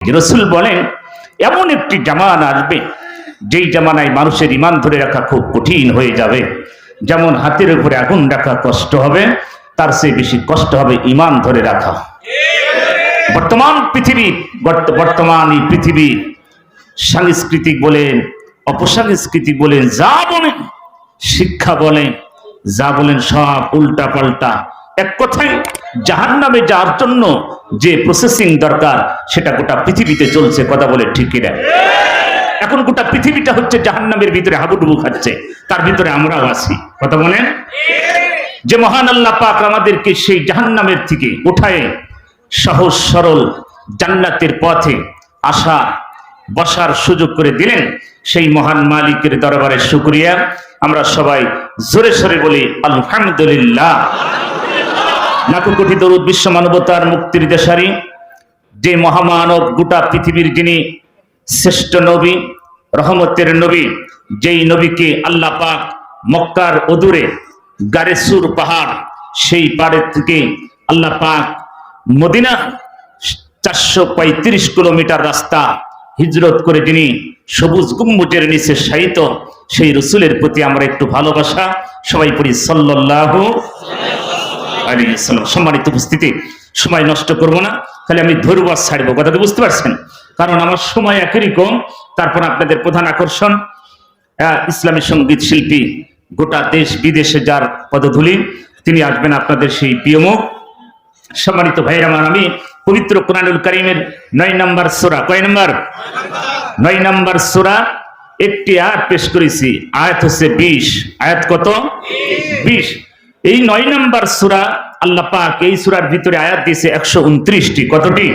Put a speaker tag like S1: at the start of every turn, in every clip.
S1: রসুল বলেন, এমন একটি জামান আসবে, যেই জামানায় মানুষের ইমান ধরে রাখা খুব কঠিন হয়ে যাবে। যেমন হাতের উপরে আগুন রাখা কষ্ট হবে, তার চেয়ে বেশি কষ্ট হবে ইমান ধরে রাখা। বর্তমান পৃথিবী বর্তমান এই পৃথিবী, সাংস্কৃতিক বলেন অপসাংস্কৃতিক বলেন যা বলেন, শিক্ষা বলেন যা বলেন সব উল্টা পাল্টা এক কথায় জাহান নামে যাওয়ার জন্য যে প্রসেসিং দরকার, সেটা গোটা পৃথিবীতে চলছে, কথা বলে ঠিক কিনা? এখন গোটা পৃথিবীটা হচ্ছে জাহান নামের ভিতরে হাবুডুবু খাচ্ছে, তার ভিতরে আমরাও আছি, কথা বলেন? যে মহান আল্লাহ পাক আমাদেরকে সেই জাহান্নামের থেকে উঠায় সহজ সরল জান্নাতের পথে আসা, বসার সুযোগ করে দিলেন, সেই মহান মালিকের দরবারে শুক্রিয়া। আমরা সবাই জোরে সরে বলি, আলহামদুলিল্লাহ। লাখো কোটি দরুদ বিশ্ব মানবতার মুক্তির দেশারি, যে মহামানব গোটা পৃথিবীর যিনি শ্রেষ্ঠ নবী, রহমতের নবী, যেই নবীকে আল্লাহ পাক মক্কার অদূরে গারেসুর পাহাড়, সেই পাড়ের থেকে আল্লাহ পাক মদিনা চারশো পঁয়ত্রিশ কিলোমিটার রাস্তা হিজরত করে যিনি সবুজ গুম্বুজের নিচে শায়িত, সেই রসুলের প্রতি আমরা একটু ভালোবাসা। সবাই পড়ি সাল্লাল্লাহু সাল্লাম, সম্মানিত উপস্থিতি, সময় নষ্ট করব না, তাহলে আমি ধরব আর ছাড়বো, কথাটা বুঝতে পারছেন? কারণ আমার সময় একই কম, তারপর আপনাদের প্রধান আকর্ষণ ইসলামী সংগীত শিল্পী গোটা দেশ বিদেশে যার পদধূলি, তিনি আসবেন আপনাদের সেই প্রিয় সম্মানিত ভাইয়ের আমার, আমি পবিত্র কোরআনুল করিমের নয় নম্বর সোরা, কয় নম্বর? নয় নম্বর সোরা, একটি আয়াত পেশ করেছি, আয়াত হচ্ছে বিশ। আয়াত কত? বিশ। এই নয় নম্বর সুরা আল্লাহ পাক এই সুরার ভিতরে আয়াত দিয়েছে একশো উনত্রিশটি। কতটি?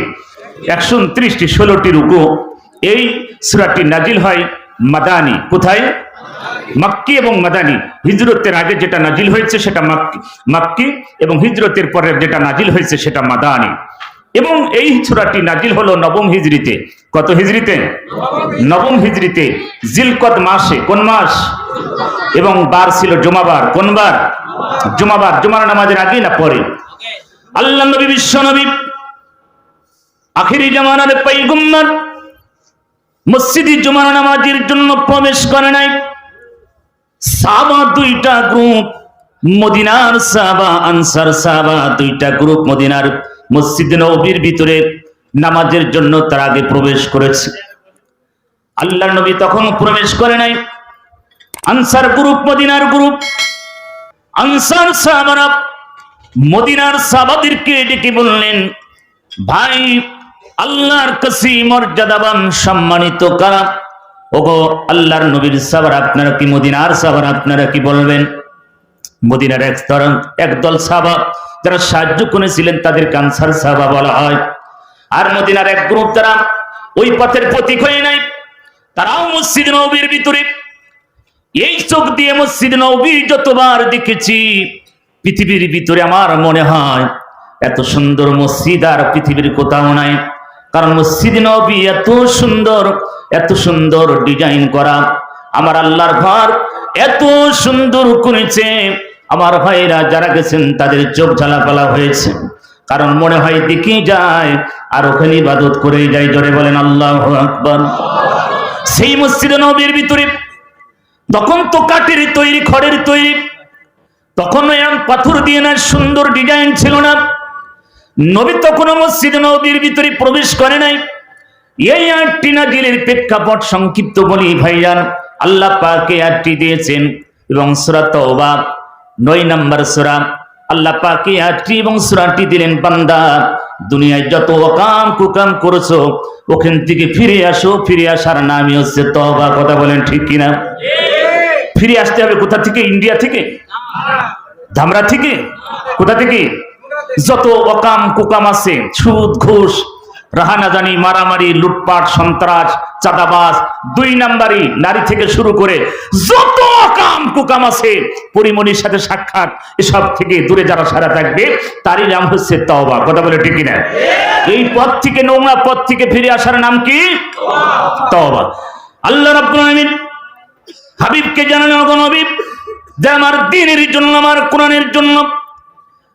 S1: একশো উনত্রিশটি, ষোলোটি রুকু। এই সুরাটি নাজিল হয় মাদানি। কোথায়? মাক্কি এবং মাদানি। হিজরতের আগে যেটা নাজিল হয়েছে সেটা মাক্কি মাক্কি এবং হিজরতের পরে যেটা নাজিল হয়েছে সেটা মাদানি। এবং এই সূরাটি নাজিল হলো নবম হিজরিতে কত হিজরিতে নবম হিজরিতে জিলকত মাসে, কোন মাস? এবং বার ছিল জুমাবার, কোন বার? জুমাবার, জুমার নামাজের আগে না পরে? আল্লাহ নবী, বিশ্ব নবী, আখিরি জামানার পাইগুম্মার মসজিদি জুমার নামাজের জন্য প্রবেশ করে নাই। সাবা দুইটা গ্রুপ মদিনার সাবা, আনসার সাবা দুইটা গ্রুপ মদিনার মসজিদ নবীর ভিতরে নামাজের জন্য তার আগে প্রবেশ করেছে। আল্লাহ নবী তখন প্রবেশ করে নাই। আনসার গ্রুপ, মদিনার গ্রুপ। আনসার সাহাবারা মদিনার সাহাবাদেরকে ডেকে বললেন, ভাই, আল্লাহর কাছে মর্যাদাবান সম্মানিত কারা? ওগো, আল্লাহর নবীর সাবার আপনারা কি মদিনার সাবার আপনারা কি বলবেন? মদিনার এক একদল সাহাবা যারা সাহায্য করেছিলেন তাদের কানসার সাহাবা বলা হয়। আর মদিনার এক গ্রুপ তারা ওই পথের প্রতীক হয়ে নাই, তারাও মসজিদ নবীর ভিতরে। এই চোখ দিয়ে মসজিদ নবী যতবার দেখেছি, পৃথিবীর ভিতরে আমার মনে হয় এত সুন্দর মসজিদ আর পৃথিবীর কোথাও নাই। কারণ মসজিদ নবী এত সুন্দর এত সুন্দর ডিজাইন করা। আমার আল্লাহর ঘর এত সুন্দর করেছে আমার ভাইরা যারা গেছেন, তাদের চোখ ঝালাপালা হয়েছে। কারণ মনে হয় দেখি যায়, আর ওখানে ইবাদত করে যায়। জোরে বলেন, আল্লাহ আকবর। সেই মসজিদ নবীর ভিতরে, তখন তো কাঠের তৈরি, খড়ের তৈরি, তখন পাথর দিয়ে না সুন্দর ডিজাইন ছিল না। নবী তখনও মসজিদ নবীর ভিতরে প্রবেশ করে নাই। এই আটটি নাজিলের প্রেক্ষাপট সংক্ষিপ্ত বলি, ভাইজান, আল্লাহ পাকে আটটি দিয়েছেন এবং সুরা তওবা নয় নম্বর সুরা। আল্লাহ পাকে আটটি এবং সুরাটি দিলেন, বান্দা, দুনিয়ায় যত অকাম কুকাম করেছ, ওখান থেকে ফিরে আসো, ফিরে আসার নামই হচ্ছে তওবা। কথা বলেন ঠিক কিনা? ফিরে আসতে হবে কোথা থেকে? ইন্ডিয়া থেকে? ধামরা থেকে? কোথা থেকে? যত অকাম কুকাম আছে, সুদ, ঘুষ রাহানাজানি মারামারি, লুটপাট, সন্ত্রাস, চাঁদাবাজ, দুই নাম্বারি নারী থেকে শুরু করে যত কাম কুকাম আছে, পরিমণির সাথে সাক্ষাৎ, এসব থেকে দূরে যারা সারা থাকবে, তারই নাম হচ্ছে তওবা। কথা বলে ঠিক না এই পথ থেকে, নোংরা পথ থেকে ফিরে আসার নাম কি? তওবা। আল্লাহ রাব্বুল আলামিন হাবিবকে জানালেন, ওগো নবী, যে আমার দিনের জন্য, আমার কোরআনের জন্য,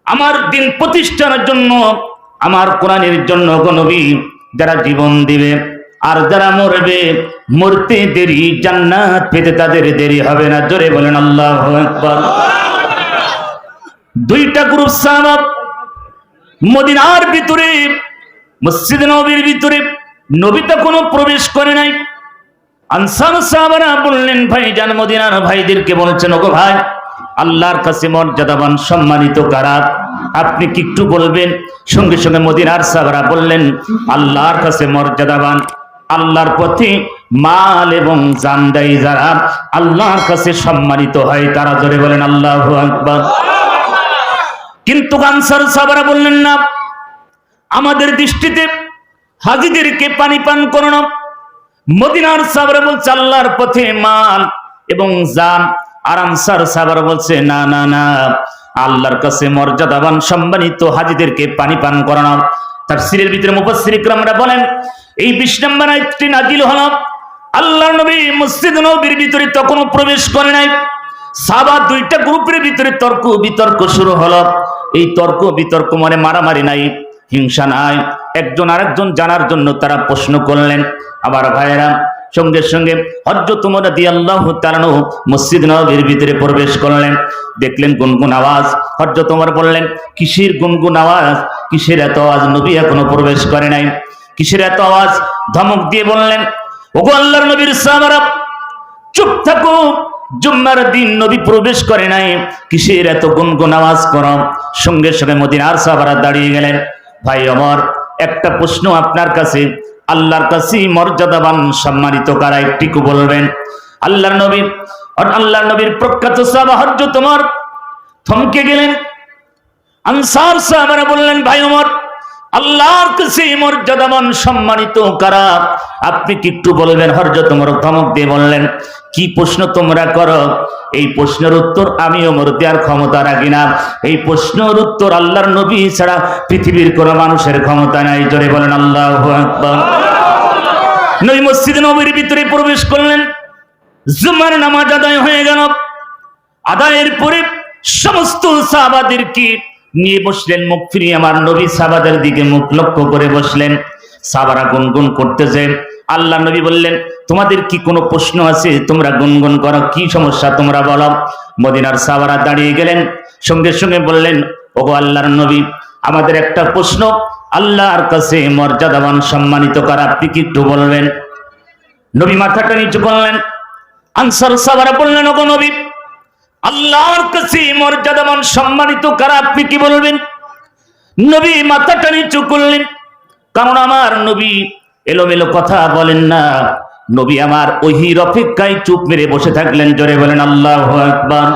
S1: আমার দিন প্রতিষ্ঠার জন্য আমার কোরআনের জন্য ওগো নবী, যারা জীবন দিবে আর যারা মরবে, মরতে দেরি, জান্নাত পেতে তাদের দেরি হবে না। জোরে বলেন, আল্লাহ দুইটা গ্রুপ সাহাব মদিনার ভিতরে, মসজিদ নবীর ভিতরে, নবী তো কোনো প্রবেশ করে নাই। আনসার সাহাবারা বললেন ভাই জান মদিনার ভাইদেরকে বলছেন, ওগো ভাই, আল্লাহর কাছে মর্যাদাবান, সম্মানিত কারা? আপনি কি একটু বলবেন? সঙ্গে সঙ্গে মদিনার সাহাবারা বললেন, আল্লাহর কাছে মর্যাদাবান, আল্লাহর পথে মাল এবং জান দেয় যারা আল্লাহর কাছে সম্মানিত হয়, তারা ধরে বলেন, আল্লাহ আকবার। কিন্তু আনসার সাহাবারা বললেন, না, আমাদের দৃষ্টিতে হাজিদেরকে পানি পান করানো মদিনার সাবরা বলছে, আল্লাহর পথে মাল এবং জান। আর আনসার সাবরা বলছে, না না না আল্লাহর কাছে মর্যাদাবান সম্মানিত হাজিদেরকে পানি পান করানো। তার সিরের ভিতরে মুফাসসির ইকরামরা বলেন, এই বিশ নম্বর আয়াতটি নাজিল হলো, আল্লাহর নবী মসজিদ নবীর ভিতরে তখনও প্রবেশ করে নাই। সাবা দুইটা গ্রুপের ভিতরে তর্ক বিতর্ক শুরু হলো। এই তর্ক বিতর্ক মানে মারামারি নাই, হিংসা নাই। একজন আরেকজন জানার জন্য তারা প্রশ্ন করলেন। আবার ভাইয়েরা সঙ্গে সঙ্গে হজরত উমর রাদিয়াল্লাহু তাআলা মসজিদ নববীর ভিতরে প্রবেশ করলেন। দেখলেন গুনগুন আওয়াজ। হজরত উমর বললেন, কিসের গুনগুন আওয়াজ? কিসের এত আওয়াজ? নবী এখনও প্রবেশ করে নাই। কিসের এত আওয়াজ? ধমক দিয়ে বললেন, ওগো আল্লাহর নবীর সাহাবারা, চুপ থাকো। জুম্মার দিন নবী প্রবেশ করে নাই। কিসের এত গুনগুন আওয়াজ করো? সঙ্গে সঙ্গে মদিনার সাহাবারা দাঁড়িয়ে গেলেন। ভাই অমর, একটা প্রশ্ন আপনার কাছে। আল্লাহর কাছে মর্যাদাবান সম্মানিত কারা একটিকু বলবেন? আল্লাহর নবী আল্লাহর নবীর প্রখ্যাত হজ্জ তোমার থমকে গেলেন। আনসার সাহাবারা বললেন, ভাই ওমর আল্লাহর কাছে মর্যাদাবান সম্মানিত কারা? আপনি কি একটু বলবেন? হরজ তোমার ধমক দিয়ে বললেন, কি প্রশ্ন তোমরা করো? এই প্রশ্নের উত্তর আমি ওমর দেওয়ার ক্ষমতা রাখি না। এই প্রশ্নের উত্তর আল্লাহর নবী ছাড়া পৃথিবীর কোনো মানুষের ক্ষমতা নাই। জোরে বলেন, আল্লাহ নবী মসজিদ নবীর ভিতরে প্রবেশ করলেন। জুমার নামাজ আদায় হয়ে গেল। আদায়ের পরে সমস্ত সাহাবাদেরকে নিয়ে বসলেন, মুখ ফিরিয়ে আমার নবী সাবাদের দিকে মুখ লক্ষ্য করে বসলেন। সাবারা গুনগুন করতেছে। আল্লাহ নবী বললেন, তোমাদের কি কোনো প্রশ্ন আছে? তোমরা গুনগুন করো, কি সমস্যা তোমরা বলো। মদিনার সাহাবারা দাঁড়িয়ে গেলেন, সঙ্গে সঙ্গে বললেন, ওগো আল্লাহর নবী, আমাদের একটা প্রশ্ন। আল্লাহর কাছে মর্যাদাবান, সম্মানিত করা, আপনি কি একটু বলবেন? নবী মাথাটা নিচু করলেন। আনসার সাবারা বললেন, ওগো নবী আল্লাহর কাছে মর্যাদাবান সম্মানিত কারা, আপনি কি বলবেন? নবী মাথাটা নিচু করলেন। কারণ আমার নবী এলোমেলো কথা বলেন না। নবী আমার ওহির অপেক্ষায় চুপ মেরে বসে থাকলেন। জোরে বলেন, আল্লাহ আকবার।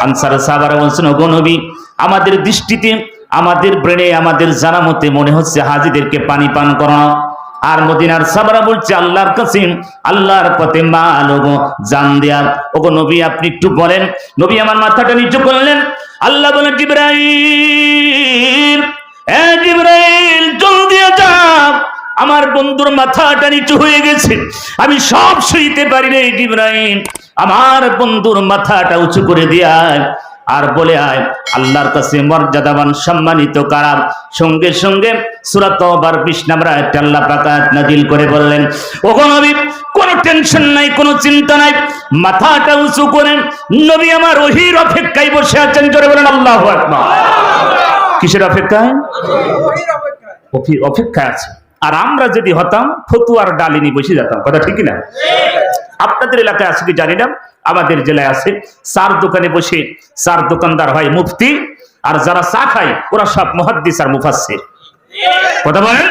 S1: আনসার সাহাবারা বলছেন, ওগো নবী, আমাদের দৃষ্টিতে, আমাদের ব্রেনে, আমাদের জানা মতে মনে হচ্ছে হাজিদেরকে পানি পান করানো আর মদিনার সাবরা বলছে, আল্লাহর কাছে আল্লাহর পথে মাল জান দেয়া। ওগো নবী, আপনি একটু বলেন। নবী আমার মাথাটা নিচু করলেন। আল্লাহ বলেন, জিব্রাইল, এ জিব্রাইল, জলদি যা। আমার বন্ধুর মাথাটা নিচু হয়ে গেছে। আমি সব সইতে পারি রে জিব্রাইল। আমার বন্ধুর মাথাটা উঁচু করে দেয় আর বলে আয়, আল্লাহর কাছে মর্যাদাবান, সম্মানিত কারা সঙ্গে সঙ্গে সুরাত বার বিশ নাম্বার একটা আল্লাহ পাকাত নাজিল করে বললেন, ওগো নবী, কোনো টেনশন নাই, কোনো চিন্তা নাই। মাথাটা উঁচু করে নবী আমার ওহির অপেক্ষায় বসে আছেন, জোরে বলেন আল্লাহ কিসের অপেক্ষায়? অপি- অপেক্ষায় আছে। আর আমরা যদি হতাম, ফতুয়ার ডালিনি বসে যেতাম, কথা ঠিক না আপনাদের এলাকায় আছে কি জানি না? আমাদের জেলায় আছে। চার দোকানে বসে চার দোকানদার হয় মুফতি, আর যারা চা খায়, ওরা সব মহাদ্দিস আর মুফাসসির। কথা বলেন?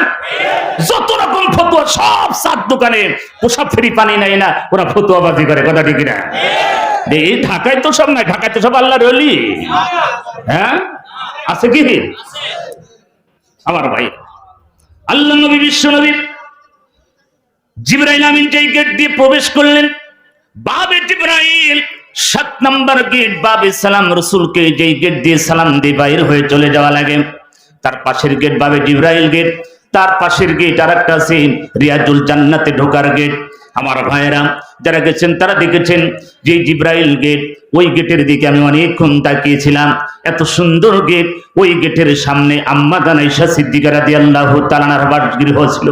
S1: যত রকম ফতুয়া, সব চার দোকানে পোশাক ফেরি পানি নেয় না, ওরা ফতুয়াবাজি করে, কথা ঠিক না এই ঢাকায় তো সব নাই, ঢাকায় তো সব আল্লাহ রলি হ্যাঁ? আছে কি? আমার ভাই। আল্লাহ নবী, বিশ্ব নবী জিব্রাইল আমিন যেই গেট দিয়ে প্রবেশ করলেন বাবে জিব্রাইল, সাত নম্বর গেট, বাবে সালাম রসুলকে যেই গেট দিয়ে সালাম দিয়ে বাইর হয়ে চলে যাওয়া লাগে। তার পাশের গেট, বাবে জিব্রাইল গেট। তার পাশের গেট আর একটা আছে, রিয়াজুল জান্নাতে ঢোকার গেট। আমার ভাইয়েরা, যারা গেছেন, তারা দেখেছেন যে জিব্রাইল গেট, ওই গেটের দিকে আমি অনেকক্ষণ তাকিয়েছিলাম। এত সুন্দর গেট, ওই গেটের সামনে আম্মা জানাইশা সিদ্দিকারা দিয়ে আল্লাহ তালানার বাসগৃহ ছিল।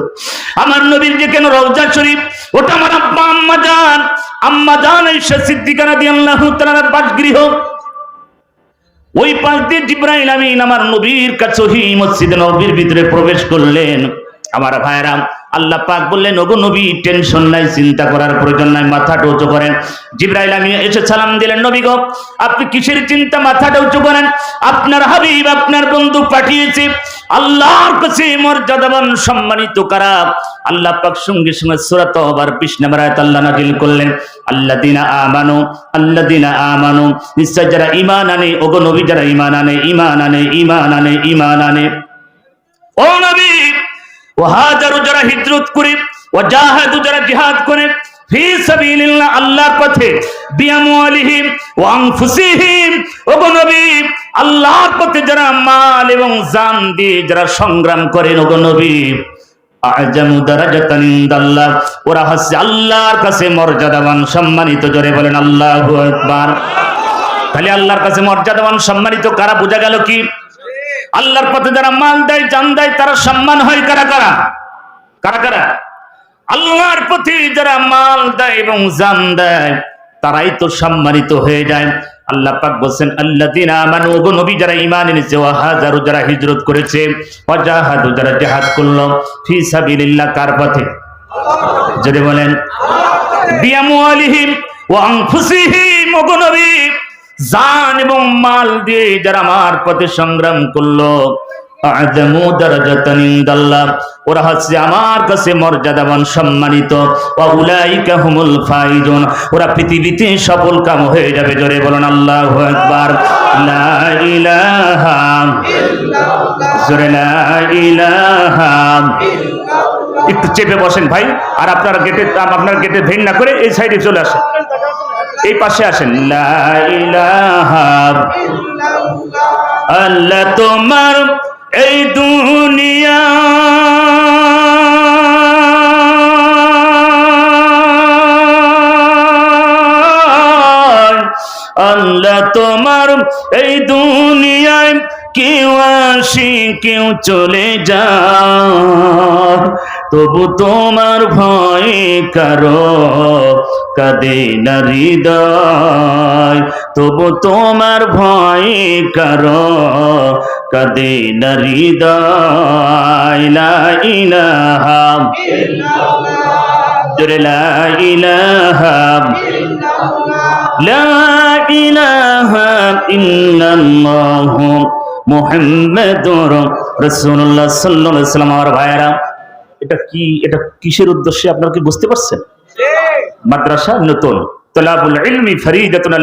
S1: আমার নবীর যে কেন রওজা শরীফ, ওটা আমার আব্বা, আম্মা আম্মা জান ঈশা সিদ্দিকারা দিয়ে আল্লাহ তালার বাসগৃহ। ওই পাশ দিয়ে জিব্রাহিল আমিন আমার নবীর কাছে মসজিদে নবীর ভিতরে প্রবেশ করলেন। আমার ভাইরা আল্লাহ পাক বললেন, ওগো নবী, টেনশন নাই, চিন্তা করার প্রয়োজন নাই মাথাটা উঁচু করেন। জিব্রাইল আমিন এসে সালাম দিলেন, নবী গো, আপনি কিসের চিন্তা? মাথাটা উঁচু করেন। আপনার হাবিব, আপনার বন্ধু পাঠিয়েছে। আল্লাহর কাছে মর্যাদাবান, সম্মানিত কারা? আল্লাহ পাক সঙ্গে সঙ্গে সূরা তওবার 20 নম্বর আয়াত আল্লাহ নাযিল করলেন, আল্লাযিনা আমানু আল্লাযিনা আমানু। নিশ্চয় যারা ঈমান আনে, ওগো নবী যারা ঈমান আনে ঈমান আনে ঈমান আনে ঈমান আনে। ও নবী ও হাজারু যারা হিজরত করে ও জাহাদু যারা জিহাদ করে পথে পথে যারা মাল এবং যারা সংগ্রাম করেন ওগো নবী ওরা আল্লাহর কাছে মর্যাদাবান, সম্মানিত, জোরে বলেন আল্লাহু তাহলে আল্লাহর কাছে মর্যাদাবান, সম্মানিত কারা, বোঝা গেল কি? আল্লাহর পথে যারা মাল দেয়, জান দেয়, তারা সম্মান হয় কারা কারা? কারা কারা? আল্লাহর পথে যারা মাল দেয় এবং জান দেয়, তারাই তো সম্মানিত হয়ে যায়। আল্লাহ পাক বলছেন, আল্লাযিনা আমানু গো নবী যারা ঈমান এনেছে, ওয়া হাজারু, যারা হিজরত করেছে ওয়া জাহাদু যারা জিহাদ করল, ফি সাবিলিল্লাহ, কার পথে? যদি বলেন। বিয়ামওয়ালিহিম ওয়া আনফুসিহিম, ওগো নবী জান এবং মাল দিয়ে যারা আমার পথে সংগ্রাম করল ওরা হচ্ছে আমার কাছে সম্মানিত। ওরা পৃথিবীতে কাম হয়ে যাবে, জোরে একটু চেপে বসেন ভাই, আর আপনার গেটে আপনার গেটে ভেন না করে এই সাইডে চলে আসেন। এই পাশে আসেন। আল্লাহ তোমার এই দুনিয়া। আল্লাহ তোমার এই দুনিয়ায় কেউ আসি, কেউ চলে যায়। তবু তোমার ভয় কারও কাঁদে না হৃদয়। তবু তোমার ভয় কারও কাঁদে না হৃদয়। লা ইলাহা জোরে লা ইলাহা লা ইলাহা ইল্লাল্লাহু মুহাম্মাদুর রাসূলুল্লাহ সাল্লাল্লাহু আলাইহি ওয়াসাল্লাম। আমার ভাইয়েরা, এটা কি, এটা কিসের উদ্দেশ্যে আপনারা কি বুঝতে পারছেন? মাদ্রাসা নতুন। তলাবুল ইলমি ফরিদাতুন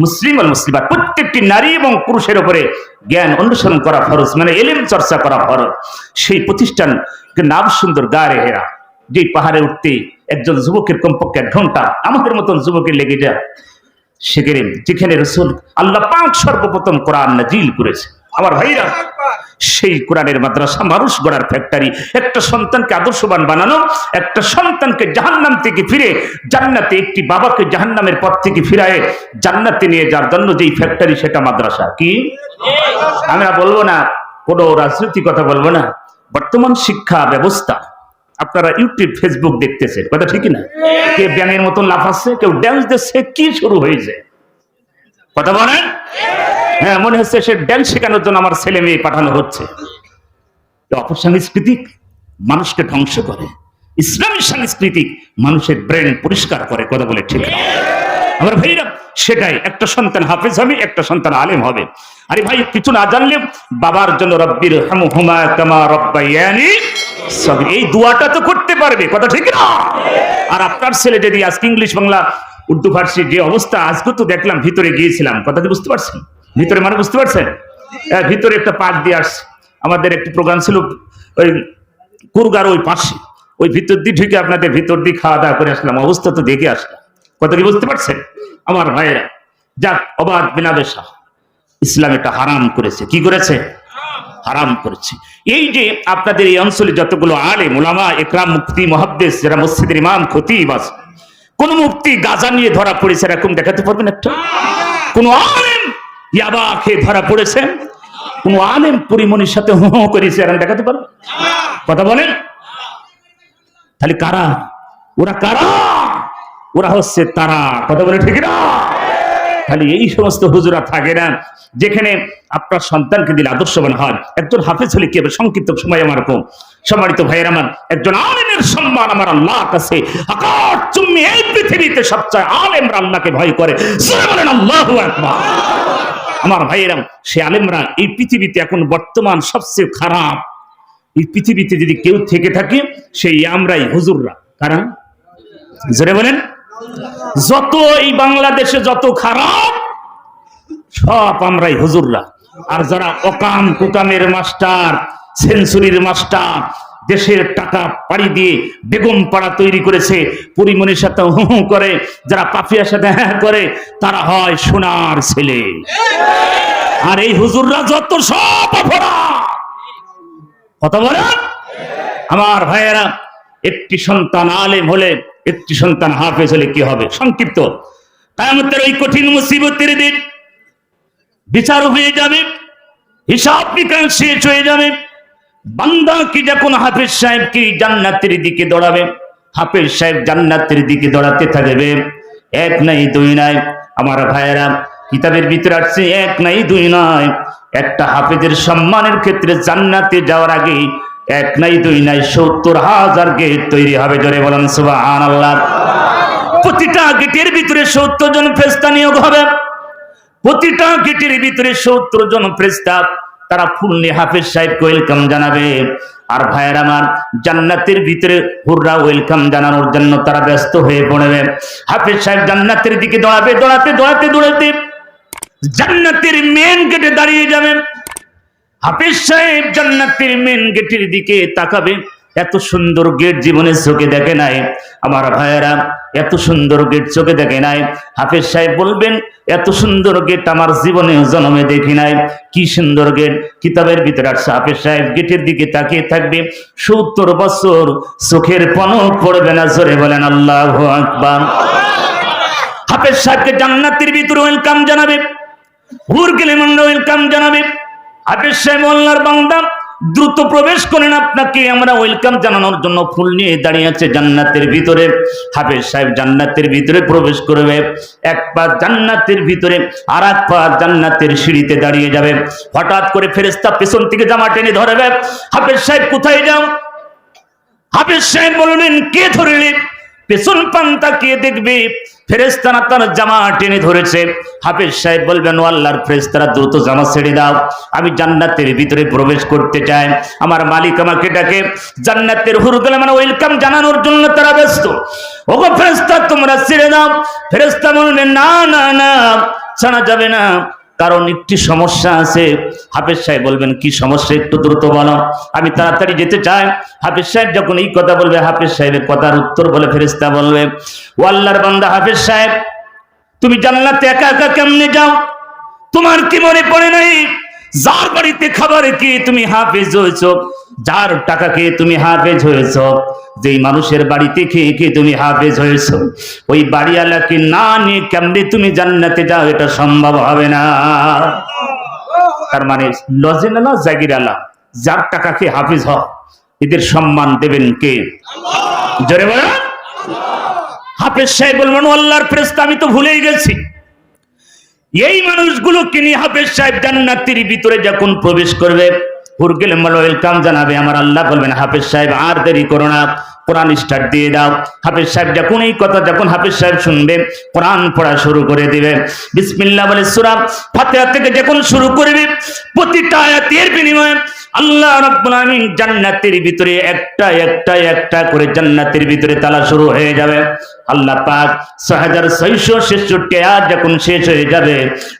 S1: মুসলিম আল মুসলিমাত। প্রত্যেকটি নারী এবং পুরুষের উপরে জ্ঞান অনুসরণ করা ফরজ মানে এলিম চর্চা করা ফরজ। সেই প্রতিষ্ঠান নাম সুন্দর গারে হেরা। যে পাহাড়ে উঠতে একজন যুবকের কমপক্ষে এক ঘণ্টা আমাদের মতন যুবকের লেগে যায়। সেখানে যেখানে রসুল আল্লাহ পাক সর্বপ্রথম কোরআন নাজিল করেছে। আমার ভাইরা, সেই কোরআনের মাদ্রাসা মানুষ গড়ার ফ্যাক্টরি একটা সন্তানকে আদর্শবান বানানো, একটা সন্তানকে জাহান্নাম থেকে ফিরে, জান্নাতে একটি বাবাকে জাহান্নামের পথ থেকে ফিরায়, জান্নাতে নিয়ে যার জন্য যেই ফ্যাক্টরি সেটা মাদ্রাসা। কি? আমরা বলব না, কোনো রাজনৈতিক কথা বলব না। বর্তমান শিক্ষা ব্যবস্থা, আপনারা ইউটিউব ফেসবুক দেখতেছেন, কথা ঠিক না? কে ব্যাঙের মতন লাফাচ্ছে, কেউ ড্যান্স দিচ্ছে কি শুরু হয়েছে? কথা বলেন? হ্যাঁ মনে হচ্ছে সে ড্যান্স শেখানোর জন্য আমার ছেলে মেয়ে পাঠানো হচ্ছে। অপসংস্কৃতিক মানুষকে ধ্বংস করে। ইসলামী সাংস্কৃতিক মানুষের ব্রেন পরিষ্কার করে, কথা বলে ঠিক আমার ভাইরা, সেটাই, একটা সন্তান হাফেজ হবে, একটা সন্তান আলেম হবে। আরে ভাই, কিছু না জানলে বাবার জন্য রব্বির এই দুয়াটা তো করতে পারবে, কথা ঠিক না? আর আপনার ছেলে যদি আজকে ইংলিশ বাংলা, উর্দু, ফার্সি যে অবস্থা, আজকে তো দেখলাম ভিতরে গিয়েছিলাম, কথা বুঝতে পারছেন? ভিতরে মানে বুঝতে পারছেন? হ্যাঁ, ভিতরে একটা পাক দিয়ে আসছে। আমাদের একটি প্রোগ্রাম ছিল ওই কুরগার ওই পাশে। ওই ভিতর দিয়ে ঢুকে আপনাদের ভিতর দিয়ে খাওয়া দাওয়া করে আসলাম। অবস্থা তো দেখে আসলাম। কথা কি বুঝতে পারছেন? আমার ভাইয়েরা যাক অবাধ বিনা বেশা ইসলাম এটা হারাম করেছে। কি করেছে? হারাম করেছে। এই যে আপনাদের এই অঞ্চলে যতগুলো আলে মোলামা একরাম মুক্তি মহাদ্দেশ যারা মসজিদের ইমাম খতিব আছে কোন মুক্তি গাজা নিয়ে ধরা পড়েছে এরকম দেখাতে পারবেন একটা? কোন আলেম ইয়াবা খেয়ে ধরা পড়েছে। কোন আলেম পরিমণির সাথে হো করেছে এরকম দেখাতে পারবে? কথা বলেন? তাহলে কারা? ওরা কারা? ওরা হচ্ছে তারা। কথা বলে ঠিক না? খালি এই সমস্ত হুজুরা থাকে না, যেখানে আপনার সন্তানকে দিলে আদর্শবান হয়। একজন হাফেজ হলে কি হবে? সংক্ষিপ্ত সময় আমার কম। সম্মানিত ভাইয়ের আমার, একজন আলেমের সম্মান আমার আল্লাহ কাছে। এই পৃথিবীতে সবচেয়ে আলেমরা আল্লাহকে ভয় করে। বলেন আকবার। আমার ভাইয়েরাম সে আলেমরা এই পৃথিবীতে এখন বর্তমান সবচেয়ে খারাপ। এই পৃথিবীতে যদি কেউ থেকে থাকে, সেই আমরাই হুজুররা। কারণ জোরে বলেন। যত এই বাংলাদেশে যত খারাপ, সব আমরাই হুজুররা। আর যারা অকাম কুকামের মাস্টার, সেঞ্চুরির মাস্টার দেশের টাকা পাড়ি দিয়ে বেগম পাড়া তৈরি করেছে। পরিমণির সাথে হু হু করে, যারা পাফিয়ার সাথে হ্যাঁ করে, তারা হয় সোনার ছেলে। আর এই হুজুররা যত সব অপরাধ। কথা আমার ভাইয়েরা, একটি সন্তান আলেম হলে একটি সন্তান হাফেজ হলে কি হবে? সংক্ষিপ্ত। কায়ামতের ওই কঠিন মুসিবতের দিন বিচার হয়ে যাবে, হিসাব নিকাশ শেষ হয়ে যাবে। বান্দা কি যখন হাফেজ সাহেব কি জান্নাতের দিকে দৌড়াবে? হাফেজ সাহেব জান্নাতের দিকে দৌড়াতে থাকবে। এক নাই দুই নাই। আমার ভাইয়েরা, কিতাবের ভিতরে আসছে, এক নাই দুই নয় একটা হাফেজের সম্মানের ক্ষেত্রে জান্নাতে যাওয়ার আগে এক নাই দুই নাই সত্তর হাজার গেট তৈরি হবে। জোরে বলেন সুবাহ আল্লাহ প্রতিটা গেটের ভিতরে সত্তর জন ফেস্তা নিয়োগ হবে। প্রতিটা গেটের ভিতরে সত্তর জন ফেরেশতা তারা ফুল হাফিজ সাহেবকে ওয়েলকাম জানাবে। আর ভাইয়ের আমার, জান্নাতের ভিতরে হুররা ওয়েলকাম জানানোর জন্য তারা ব্যস্ত হয়ে পড়বে। হাফেজ সাহেব জান্নাতের দিকে দৌড়াবে, দৌড়াতে দৌড়াতে দৌড়াতে জান্নাতের মেন গেটে দাঁড়িয়ে যাবেন হাফেজ সাহেব জান্নাতের মেন গেটের দিকে তাকাবে। এত সুন্দর গেট জীবনে চোখে দেখে নাই। আমার ভাইয়েরা, এত সুন্দর গেট চোখে দেখে নাই। হাফেজ সাহেব বলবেন, এত সুন্দর গেট আমার জীবনে জন্মে দেখি নাই। কি সুন্দর গেট? কিতাবের ভিতরে আসছে। হাফেজ সাহেব গেটের দিকে তাকিয়ে থাকবে। সত্তর বছর চোখের পনক পড়বে না, জোরে বলেন আল্লাহ আকবার। হাফেজ সাহেবকে জান্নাতের ভিতরে ওয়েলকাম জানাবে। হুর গেলে ওয়েলকাম জানাবে। হাফেজ সাহেব আল্লাহর বান্দা। দ্রুত প্রবেশ করেন আপনাকে। আমরা ওয়েলকাম জানানোর জন্য ফুল নিয়ে দাঁড়িয়ে আছে জান্নাতের ভিতরে। হাফেজ সাহেব জান্নাতের ভিতরে প্রবেশ করবে। এক পা জান্নাতের ভিতরে আর এক পা জান্নাতের সিঁড়িতে দাঁড়িয়ে যাবে। হঠাৎ করে ফেরেস্তা পেছন থেকে জামা টেনে ধরবে। হাফেজ সাহেব, কোথায় যাও? হাফেজ সাহেব বলবেন কে ধরলে? পেছন পান তাকিয়ে দেখবে ফেরেস্তারা তার জামা টেনে ধরেছে। হাফেজ সাহেব বলবেন আল্লাহর ফেরেস্তারা দ্রুত জামা ছেড়ে দাও। আমি জান্নাতের ভিতরে প্রবেশ করতে চাই। আমার মালিক আমাকে ডাকে, জান্নাতের হুরুগুলো মানে ওয়েলকাম জানানোর জন্য তারা ব্যস্ত। ওগো ফেরেস্তা তোমরা ছেড়ে দাও। ফেরেস্তা বলবেন না না না, ছাড়া যাবে না। কারণ একটি সমস্যা আছে। হাফেজ সাহেব বলবেন, কি সমস্যা? একটু দ্রুত বলো। আমি তাড়াতাড়ি যেতে চাই। হাফেজ সাহেব যখন এই কথা বলবে, হাফেজ সাহেবের কথার উত্তর বলে ফেরেস্তা বলবে, ও আল্লাহর বান্দা, হাফেজ সাহেব, তুমি জান্নাতে একা একা কেমনে যাও? তোমার কি মনে পড়ে নাই? যার বাড়িতে খাবারে কি তুমি হাফেজ হয়েছ? যার টাকা খেয়ে তুমি হাফেজ হয়েছ, যেই মানুষের বাড়িতে খেয়ে খেয়ে তুমি হাফেজ হয়েছ? ওই বাড়িওয়ালাকে না নিয়ে কেমনে তুমি জান্নাতে যাও, এটা সম্ভব হবে না। তার মানে লজেন আলা জাগির আলা যার টাকা খেয়ে হাফেজ হ এদের সম্মান দেবেন কে? জোরে বলেন হাফেজ সাহেব বলবেন "ও আল্লাহর ফেরেশতা, আমি তো ভুলেই গেছি। এই মানুষগুলোকে নিয়ে হাফেজ সাহেব জান্নাতের ভিতরে যখন প্রবেশ করবে হুরগেল ওয়েলকাম জানাবে। আমার আল্লাহ বলবেন হাফিজ সাহেব আর দেরি করো না। কোরআন স্টার্ট দিয়ে দাও। হাফেজ সাহেব যখন এই কথা যখন হাফেজ সাহেব শুনবে, কোরআন পড়া শুরু করে দিবে। বিসমিল্লাহ বলে সূরা ফাতিহা থেকে যখন শুরু করবে, প্রতিটা আয়াতের বিনিময়ে আল্লাহ রাব্বুল আলামিন জান্নাতের ভিতরে একটা একটা একটা করে জান্নাতের ভিতরে তালা শুরু হয়ে যাবে। আল্লাহ পাক ছয় হাজার ছয়শো ছেষট্টি যখন শেষ হয়ে যাবে,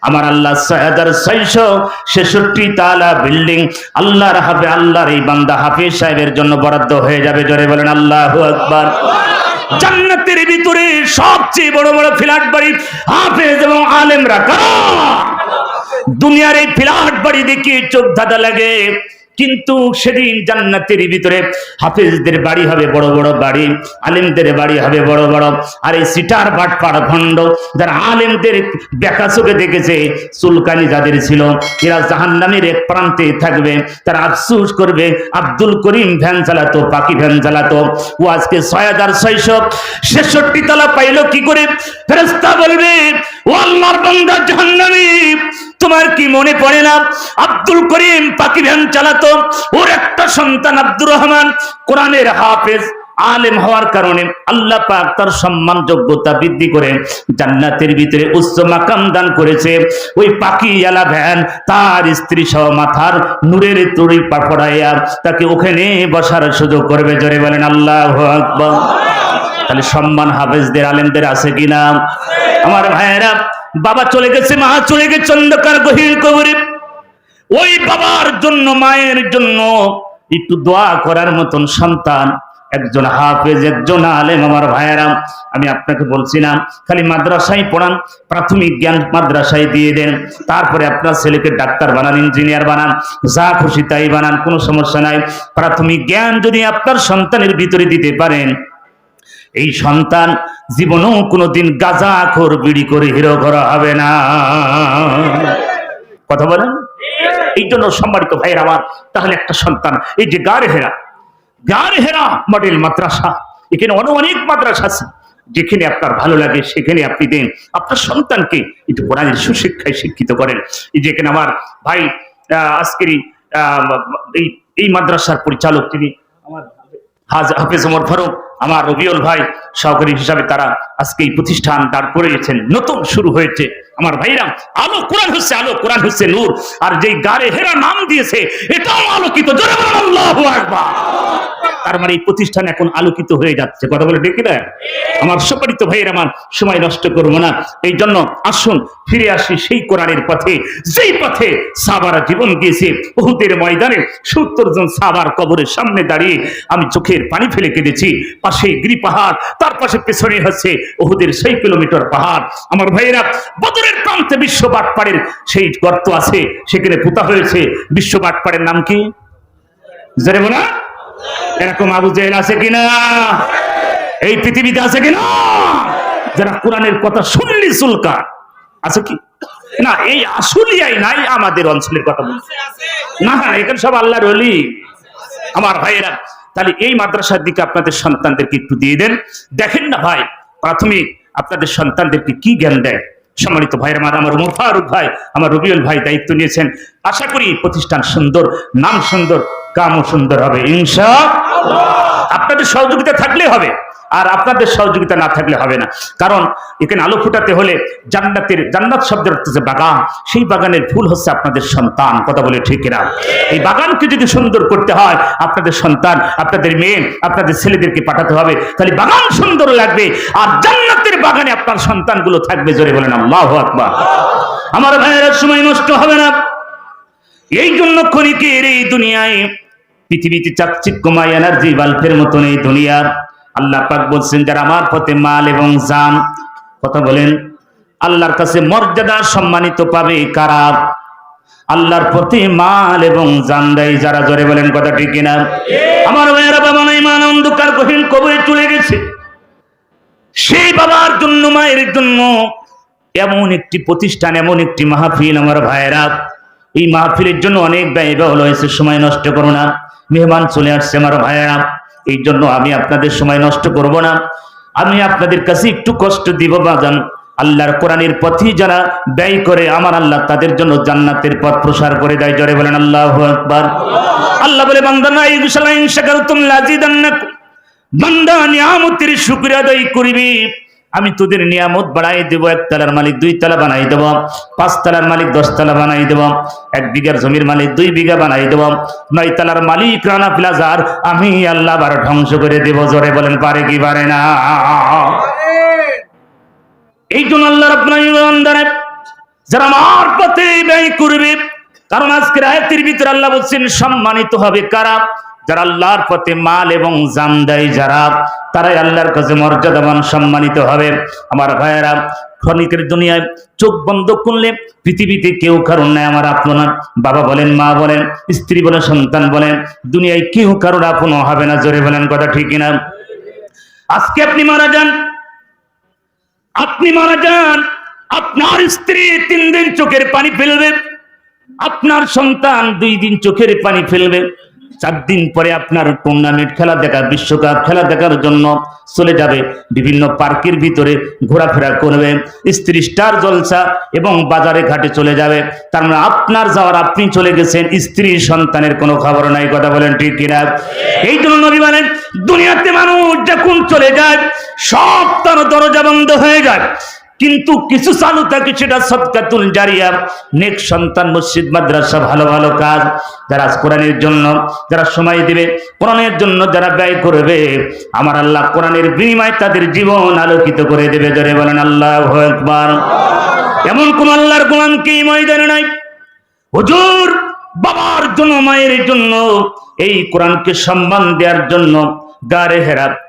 S1: আমার আল্লাহ ছয় হাজার ছয়শো ছেষট্টি তালা বিল্ডিং আল্লাহর হাফে, আল্লাহর এই বান্দা হাফিজ সাহেবের জন্য বরাদ্দ হয়ে যাবে। জোরে বলেন আল্লাহ আকবার। জান্নাতের ভিতরে সবচেয়ে বড় বড় ফ্ল্যাট বাড়ি হাফেজ এবং আলেমরা কারা? দুনিয়ার এই ফ্ল্যাট বাড়ি দেখে চোখ ধাঁধা লাগে। কিন্তু সেদিন জান্নাতের ভিতরে হাফেজদের বাড়ি হবে বড় বড় বাড়ি, আলেমদের বাড়ি হবে বড় বড়। আর এই সিটার বাটপাড় ভণ্ড যারা আলেমদের বেকা চোখে দেখেছে, চুলকানি যাদের ছিল, এরা জাহান্নামের এক প্রান্তে থাকবে, তারা আফসুস করবে, আব্দুল করিম ভ্যান চালাতো, পাখি ভ্যান চালাতো। ও আজকে ছয় হাজার ছয়শো ছেষট্টি তলা পাইলো কি করে? ফেরেস্তা বলবে, ও আল্লাহর বান্দা জাহান্নামী তোমার কি মনে পড়ে না? আব্দুল করিম পাখি ভ্যান চালাতো, ওর একটা সন্তান আব্দুর রহমান কোরআনের হাফেজ, আলেম হওয়ার কারণে আল্লাহ পাক তার সম্মান যোগ্যতা বৃদ্ধি করে জান্নাতের ভিতরে উচ্চ মাকাম দান করেছে। ওই পাখি আলা ভ্যান তার স্ত্রী সহ মাথার নূরের তরি পাপড়াইয়া তাকে ওখানে বসার সুযোগ করবে। জোরে বলেন, আল্লাহ আকবার। তাহলে সম্মান হাফেজদের, আলেমদের আছে কিনা? আমার ভাইয়েরা বাবা চলে গেছে, মা চলে গেছে, অন্ধকার গভীর কবরে। ওই বাবার জন্য, মায়ের জন্য একটু দোয়া করার মতন সন্তান, একজন হাফেজ, একজন আলেম আমার ভাইয়েরা, আমি আপনাকে বলছি না, খালি মাদ্রাসায় পড়ান, প্রাথমিক জ্ঞান মাদ্রাসায় দিয়ে দেন, তারপরে আপনার ছেলেকে ডাক্তার বানান, ইঞ্জিনিয়ার বানান, যা খুশি তাই বানান, কোনো সমস্যা নাই। প্রাথমিক জ্ঞান যদি আপনার সন্তানের ভিতরে দিতে পারেন এই সন্তান জীবনেও কোনোদিন গাজা খোর বিড়ি করে হিরো করা হবে না। কথা বলেন? এই জন্য সম্মানিত ভাইয়ের আমার তাহলে একটা সন্তান এই যে গাড়ে হেরা গাড়ে হেরা মডেল মাদ্রাসা এখানে অনেক অনেক মাদ্রাসা আছে। যেখানে আপনার ভালো লাগে সেখানে আপনি দেন। আপনার সন্তানকে একটু কোরআনের সুশিক্ষায় শিক্ষিত করেন। এই যে এখানে আমার ভাই আহ, এই এই মাদ্রাসার পরিচালক তিনি আমার হাজ হাফেজ ওমর ফারুক আমার রবিউল ভাই সহকারী হিসাবে তারা আজকে এই প্রতিষ্ঠান দাঁড় করে গেছেন নতুন শুরু হয়েছে। আমার ভাইরা, আলো কোরআন হচ্ছে আলো, কোরআন হচ্ছে নূর। আর যেই গারে হেরা নাম দিয়েছে, এটাও আলোকিত। তার মানে এই প্রতিষ্ঠান এখন আলোকিত হয়ে যাচ্ছে। কথা বলে ডেকে দেয় আমার সুপরিত ভাইয়ের আমার সময় নষ্ট করব না। এই জন্য আসুন, ফিরে আসি সেই কোরআনের পথে। যেই পথে সাবারা জীবন দিয়েছে বহুদের ময়দানে সত্তর জন সাবার কবরের সামনে দাঁড়িয়ে আমি চোখের পানি ফেলে কেঁদেছি। পাশে গিরি পাহাড়, তার পাশে পেছনে হচ্ছে ওহুদের সেই কিলোমিটার পাহাড়। আমার ভাইয়েরা বদরের প্রান্তে বিশ্ব বাটপাড়ের সেই গর্ত আছে, সেখানে পুতা হয়েছে বিশ্ব বাটপাড়ের নাম কি? জেরে না। এরকম আবু জেহেল আছে কিনা? এই পৃথিবীতে আছে কিনা? যারা কোরআনের কথা শুনলি সুলকা আছে কি? না, এই আসলিয়াই নাই আমাদের অঞ্চলের কথা বলছি। না এখানে সব আল্লাহর অলি আমার ভাইয়েরা, তাহলে এই মাদ্রাসার দিকে আপনাদের সন্তানদেরকে একটু দিয়ে দেন। দেখেন না ভাই, প্রাথমিক আপনাদের সন্তানদেরকে কি জ্ঞান দেয়? সম্মানিত ভাইয়ের আমার আমার উমর ফারুক ভাই, আমার রবিউল ভাই দায়িত্ব নিয়েছেন। আশা করি প্রতিষ্ঠান সুন্দর, নাম সুন্দর, কামও সুন্দর হবে ইনশা আপনাদের সহযোগিতা থাকলে হবে। আর আপনাদের সহযোগিতা না থাকলে হবে না। কারণ এখানে আলো ফুটাতে হলে জান্নাতের, জান্নাত শব্দের অর্থ হচ্ছে বাগান। সেই বাগানের ফুল হচ্ছে আপনাদের সন্তান। কথা বলে ঠিক না এই বাগানকে যদি সুন্দর করতে হয়, আপনাদের সন্তান, আপনাদের মেয়ে, আপনাদের ছেলেদেরকে পাঠাতে হবে। তাহলে বাগান সুন্দর লাগবে। আর জান্নাতের বাগানে আপনার সন্তানগুলো থাকবে জোরে বলেন আল্লাহ আকবার। আমার ভাইয়েরা, সময় নষ্ট হবে না। এই জন্য ক্ষণিকের এই দুনিয়ায় পৃথিবীতে চাকচিক্যময় এনার্জি, বাল্বের মতন এই দুনিয়ার আল্লাহ পাক বলছেন, যারা আমার পথে মাল এবং জান, কথা বলেন, আল্লাহর কাছে মর্যাদা সম্মানিত পাবে কারা? আল্লাহর প্রতি মাল এবং জান দেয় যারা, জোরে বলেন কথা ঠিক কিনা? আমার ভাইয়েরা, বাবা নাই মান অন্ধকার, গহীন কবরে চলে গেছে। সেই বাবার জন্য, মায়ের জন্য এমন একটি প্রতিষ্ঠান, এমন একটি মাহফিল আমার ভাইয়েরা। এই মাহফিলের জন্য অনেক ব্যয়বহুল হয়েছে, সময় নষ্ট করো না। মেহমান চলে আসছে আমার ভাইয়েরা। এই জন্য আমি আপনাদের সময় নষ্ট করব না। আমি আপনাদের কাছে একটু কষ্ট দিব বাজান। আল্লাহর কোরআনের পথই যারা ব্যয় করে, আমার আল্লাহ তাদের জন্য জান্নাতের পথ প্রসার করে দেয়। জরে বলেন, আল্লাহ আকবার। আল্লাহ বলে, বান্দা না এই বিশাল শাকারতুম লাজিদান্নাকুম বান্দা, নিয়ামতের শুকরিয়া আদায় করবি। আমি তোদের নিয়ামত বাড়াই দেব এক তালার মালিক দুই তালা বানাই দেব পাঁচ তালার মালিক দশ তালা বানাই দেব, এক বিঘার জমির মালিক দুই বিঘা বানাই দেব নয় তালার মালিক রানা প্লাজার আমি আল্লাহ বার ধ্বংস করে দেব, জোরে বলেন, পারে কি পারে না? এই জন্য আল্লাহ রব্বানে যারা আমার পথে ব্যয় করবে, কারণ আজকের আয়াতের ভিতরে আল্লাহ বলছেন, সম্মানিত হবে কারা? যারা আল্লাহর পথে মাল এবং জান দেয়, যারা, তারাই আল্লাহর কাছে মর্যাদাবান, সম্মানিত হবে। আমার ভাইয়েরা, ক্ষণিকের দুনিয়ায় চোখ বন্ধ করলে পৃথিবীতে কেউ কারণ নাই আমার আপনার বাবা বলেন, মা বলেন, স্ত্রী বলেন, সন্তান বলেন, দুনিয়ায় কেউ কারোর আপন হবে না, জোরে বলেন কথা ঠিক না আজকে আপনি মারা যান, আপনি মারা যান, আপনার স্ত্রী তিন দিন চোখের পানি ফেলবে, আপনার সন্তান দুই দিন চোখের পানি ফেলবে চার দিন পরে আপনার টুর্নামেন্ট খেলা দেখা, বিশ্বকাপ, খেলা দেখার জন্য চলে যাবে। বিভিন্ন পার্কের ভিতরে ঘোরাফেরা করবে, স্ত্রী স্টার জলসা এবং বাজারে ঘাটে চলে যাবে। তার মানে আপনার যাওয়ার আপনি চলে গেছেন, স্ত্রী সন্তানের কোনো খবর নাই, কথা বলেন ঠিক কিনা? এই জন্য নবী বলেন, দুনিয়াতে মানুষ যখন চলে যায়, সব তার দরজা বন্ধ হয়ে যায়। কিন্তু কিছু চালু থাকে সেটা সৎকাতুল জারিয়া। নেক সন্তান মসজিদ, মাদ্রাসা, ভালো ভালো কাজ। যারা কোরআনের জন্য, যারা সময় দিবে, কোরআনের জন্য যারা ব্যয় করবে, আমার আল্লাহ কোরআনের বিনিময়ে তাদের জীবন আলোকিত করে দেবে। ধরে বলেন, আল্লাহ একবার এমন কোন আল্লাহর গোলাম কি ময়দানে নাই? হুজুর, বাবার জন্য, মায়ের জন্য, এই কোরআনকে সম্মান দেওয়ার জন্য, গারে হেরা